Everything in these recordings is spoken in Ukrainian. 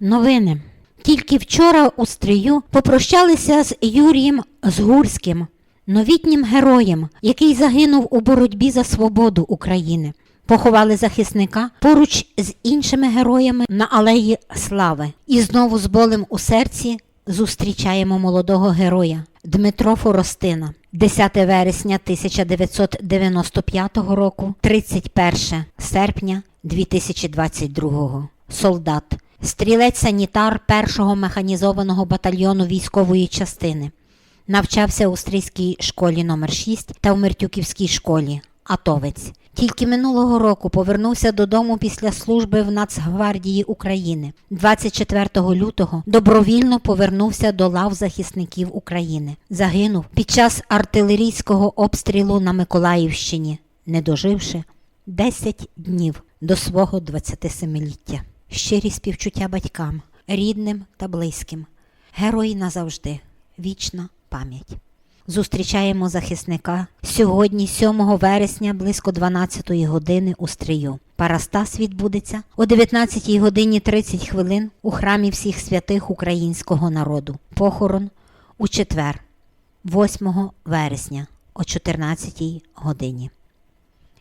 Новини. Тільки вчора у стрію попрощалися з Юрієм Згурським, новітнім героєм, який загинув у боротьбі за свободу України. Поховали захисника поруч з іншими героями на алеї Слави. І знову з болем у серці зустрічаємо молодого героя Дмитро Форостина. 10 вересня 1995 року, 31 серпня 2022. Солдат, стрілець-санітар 1-го механізованого батальйону військової частини. Навчався у Стрийській школі номер 6 та в Мертюківській школі. Атовець. Тільки минулого року повернувся додому після служби в Нацгвардії України. 24 лютого добровільно повернувся до лав захисників України. Загинув під час артилерійського обстрілу на Миколаївщині, не доживши 10 днів до свого 27-ліття. Щирі співчуття батькам, рідним та близьким. Герої назавжди. Вічна пам'ять. Зустрічаємо захисника сьогодні, 7 вересня, близько 12 години у Стрию. Парастас відбудеться о 19 годині 30 хвилин у храмі всіх святих українського народу. Похорон у четвер, 8 вересня о 14 годині.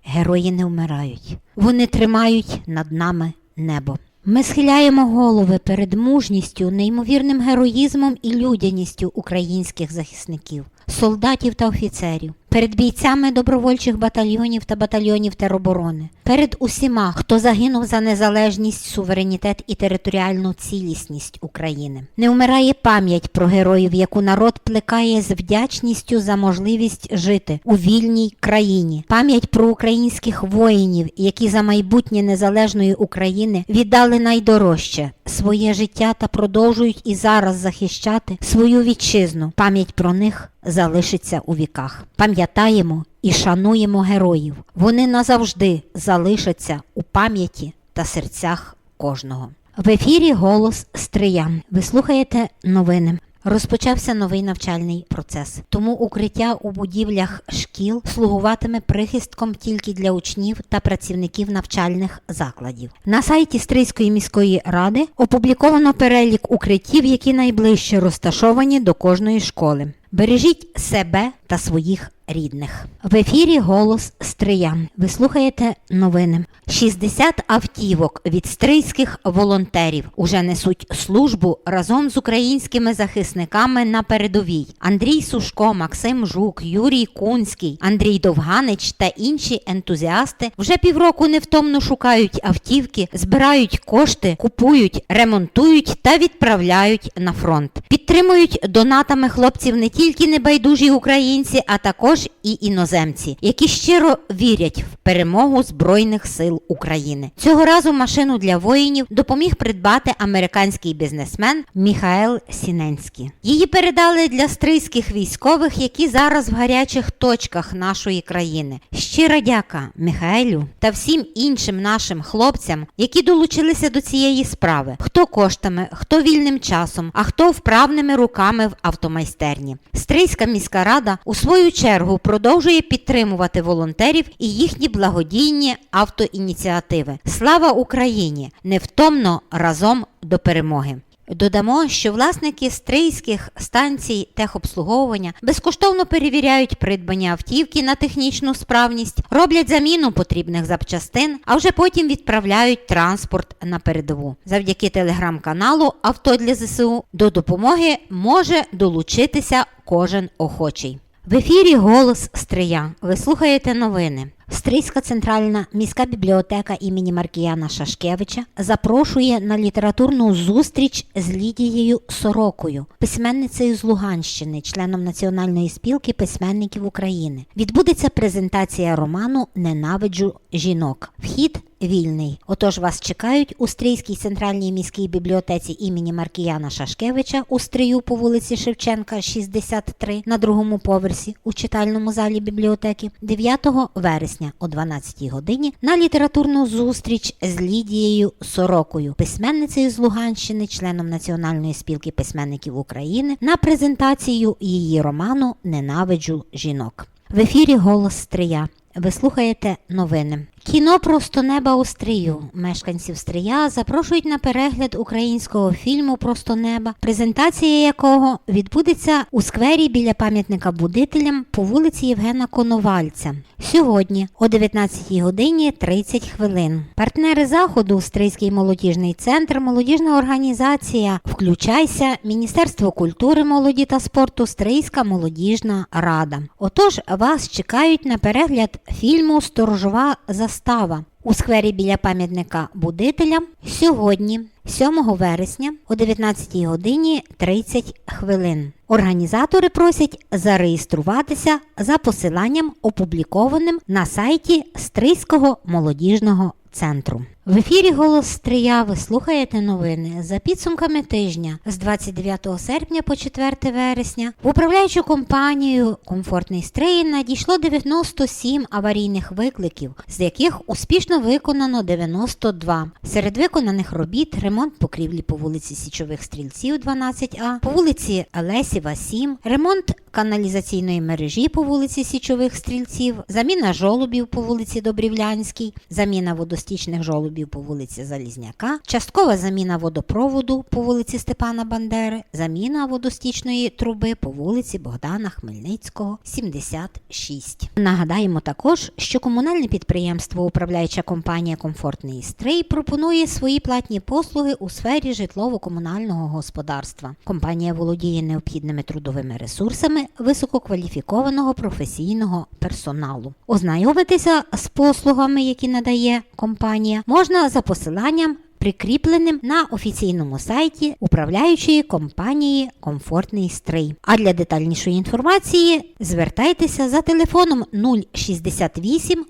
Герої не вмирають. Вони тримають над нами небо. Ми схиляємо голови перед мужністю, неймовірним героїзмом і людяністю українських захисників, солдатів та офіцерів, перед бійцями добровольчих батальйонів та батальйонів тероборони, перед усіма, хто загинув за незалежність, суверенітет і територіальну цілісність України. Не вмирає пам'ять про героїв, яку народ плекає з вдячністю за можливість жити у вільній країні. Пам'ять про українських воїнів, які за майбутнє незалежної України віддали найдорожче своє життя та продовжують і зараз захищати свою вітчизну. Пам'ять про них залишиться у віках. Пам'ятаємо і шануємо героїв. Вони назавжди залишаться у пам'яті та серцях кожного. В ефірі голос Стриян. Ви слухаєте новини. Розпочався новий навчальний процес, тому укриття у будівлях шкіл слугуватиме прихистком тільки для учнів та працівників навчальних закладів. На сайті Стрийської міської ради опубліковано перелік укриттів, які найближче розташовані до кожної школи. Бережіть себе та своїх рідних. В ефірі голос Стриян. Ви слухаєте новини. 60 автівок від стрийських волонтерів уже несуть службу разом з українськими захисниками на передовій. Андрій Сушко, Максим Жук, Юрій Кунський, Андрій Довганич та інші ентузіасти вже півроку невтомно шукають автівки, збирають кошти, купують, ремонтують та відправляють на фронт. Підтримують донатами хлопців не тільки небайдужі українці, а також і іноземці, які щиро вірять в перемогу Збройних сил України. Цього разу машину для воїнів допоміг придбати американський бізнесмен Міхаел Сіненський. Її передали для стрийських військових, які зараз в гарячих точках нашої країни. Щира дяка Міхаелю та всім іншим нашим хлопцям, які долучилися до цієї справи. Хто коштами, хто вільним часом, а хто вправними руками в автомайстерні. Стрийська міська рада у свою чергу продовжує підтримувати волонтерів і їхні благодійні автоініціативи. Слава Україні! Невтомно разом до перемоги! Додамо, що власники стрийських станцій техобслуговування безкоштовно перевіряють придбання автівки на технічну справність, роблять заміну потрібних запчастин, а вже потім відправляють транспорт на передову. Завдяки телеграм-каналу Авто для ЗСУ до допомоги може долучитися кожен охочий. В ефірі Голос Стрия. Ви слухаєте новини. Стрийська центральна міська бібліотека імені Маркіяна Шашкевича запрошує на літературну зустріч з Лідією Сорокою, письменницею з Луганщини, членом Національної спілки письменників України. Відбудеться презентація роману Ненавиджу жінок. Вхід вільний. Отож вас чекають у Стрийській центральній міській бібліотеці імені Маркіяна Шашкевича у Стрию по вулиці Шевченка, 63 на другому поверсі у читальному залі бібліотеки 9 вересня о 12 годині на літературну зустріч з Лідією Сорокою, письменницею з Луганщини, членом Національної спілки письменників України, на презентацію її роману Ненавиджу жінок. В ефірі Голос Стрия. Ви слухаєте новини. Кіно Просто неба у стрію. Мешканців стрия запрошують на перегляд українського фільму Просто неба, презентація якого відбудеться у сквері біля пам'ятника будителям по вулиці Євгена Коновальця. Сьогодні о 19 годині 30 хвилин. Партнери заходу Стрийський молодіжний центр, молодіжна організація Включайся, Міністерство культури, молоді та спорту, Стрийська молодіжна рада. Отож, вас чекають на перегляд фільму Сторожова застава у сквері біля пам'ятника будителям сьогодні, 7 вересня, о 19 годині 30 хвилин. Організатори просять зареєструватися за посиланням, опублікованим на сайті Стрийського молодіжного центру. В ефірі Голос Стрия ви слухаєте новини за підсумками тижня з 29 серпня по 4 вересня. В управляючу компанію Комфортний стрий надійшло 97 аварійних викликів, з яких успішно виконано 92. Серед виконаних робіт ремонт покрівлі по вулиці Січових Стрільців 12А, по вулиці Лесіва 7, ремонт каналізаційної мережі по вулиці Січових Стрільців, заміна жолобів по вулиці Добрівлянській, заміна водостічних жолобів по вулиці Залізняка, часткова заміна водопроводу по вулиці Степана Бандери, заміна водостічної труби по вулиці Богдана Хмельницького, 76. Нагадаємо також, що комунальне підприємство Управляюча компанія Комфортний стрий пропонує свої платні послуги у сфері житлово-комунального господарства. Компанія володіє необхідними трудовими ресурсами висококваліфікованого професійного персоналу. Ознайомитися з послугами, які надає компанія, можна за посиланням. Прикріпленим на офіційному сайті управляючої компанії Комфортний стрий. А для детальнішої інформації звертайтеся за телефоном 068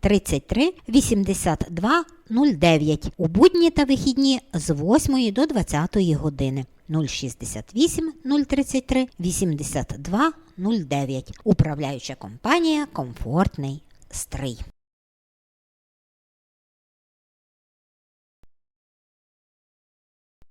033 82 09 у будні та вихідні з 8 до 20 години. 068 033 82 09. Управляюча компанія Комфортний стрий.